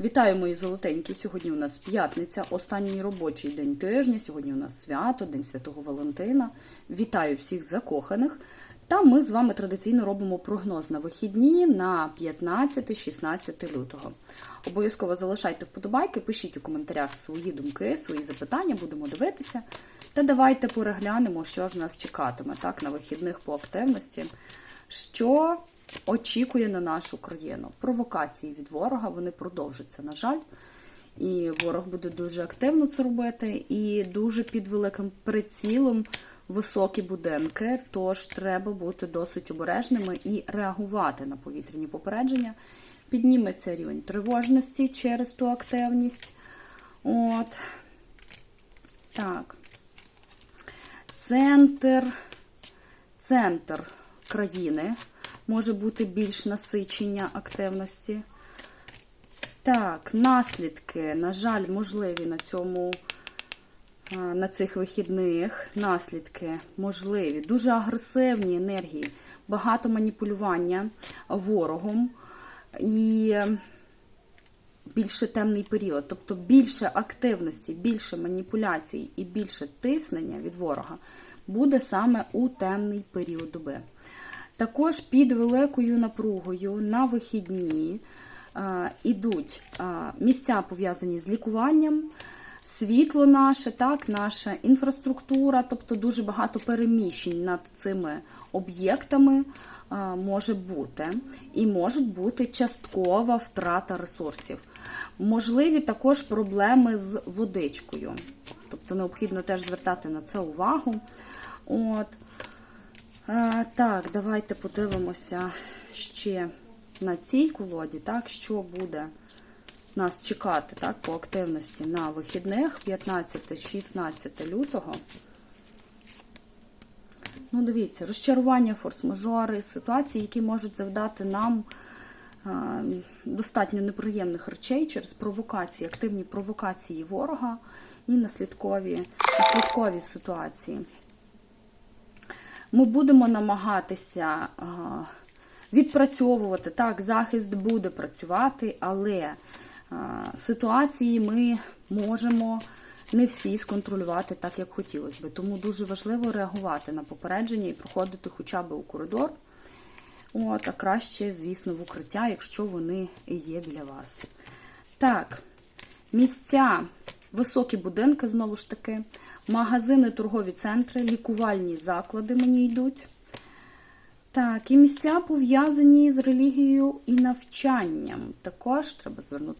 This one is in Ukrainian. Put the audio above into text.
Вітаю, мої золотенькі. Сьогодні у нас п'ятниця, останній робочий день тижня. Сьогодні у нас свято, День Святого Валентина. Вітаю всіх закоханих. Та ми з вами традиційно робимо прогноз на вихідні на 15-16 лютого. Обов'язково залишайте вподобайки, пишіть у коментарях свої думки, свої запитання, будемо дивитися. Та давайте переглянемо, що ж нас чекатиме так, на вихідних по активності. Що очікує на нашу країну? Провокації від ворога вони продовжаться, на жаль. І ворог буде дуже активно це робити, і дуже під великим прицілом високі будинки. Тож треба бути досить обережними і реагувати на повітряні попередження. Підніметься рівень тривожності через ту активність. От. Так. Центр, центр країни може бути більш насичення активності. Так, наслідки, на жаль, можливі на цьому, на цих вихідних. Наслідки можливі, дуже агресивні енергії, багато маніпулювання ворогом і більше темний період, тобто більше активності, більше маніпуляцій і більше тиснення від ворога буде саме у темний період доби. Також під великою напругою на вихідні е, ідуть е, місця пов'язані з лікуванням, світло наше, так, наша інфраструктура, тобто дуже багато переміщень над цими об'єктами е, може бути. І може бути часткова втрата ресурсів. Можливі також проблеми з водичкою. Тобто необхідно теж звертати на це увагу. От. А, так, давайте подивимося ще на цій колоді, так, що буде нас чекати так, по активності на вихідних 15-16 лютого. Ну, дивіться, розчарування, форс-мажори, ситуації, які можуть завдати нам а, достатньо неприємних речей через провокації, активні провокації ворога і наслідкові, наслідкові ситуації. Ми будемо намагатися відпрацьовувати. Так, захист буде працювати, але ситуації ми можемо не всі сконтролювати так, як хотілося би. Тому дуже важливо реагувати на попередження і проходити хоча б у коридор. От, а краще, звісно, в укриття, якщо вони є біля вас. Так, місця, високі будинки, знову ж таки, магазини, торгові центри, лікувальні заклади мені йдуть. Так, і місця пов'язані з релігією і навчанням. Також треба звернути.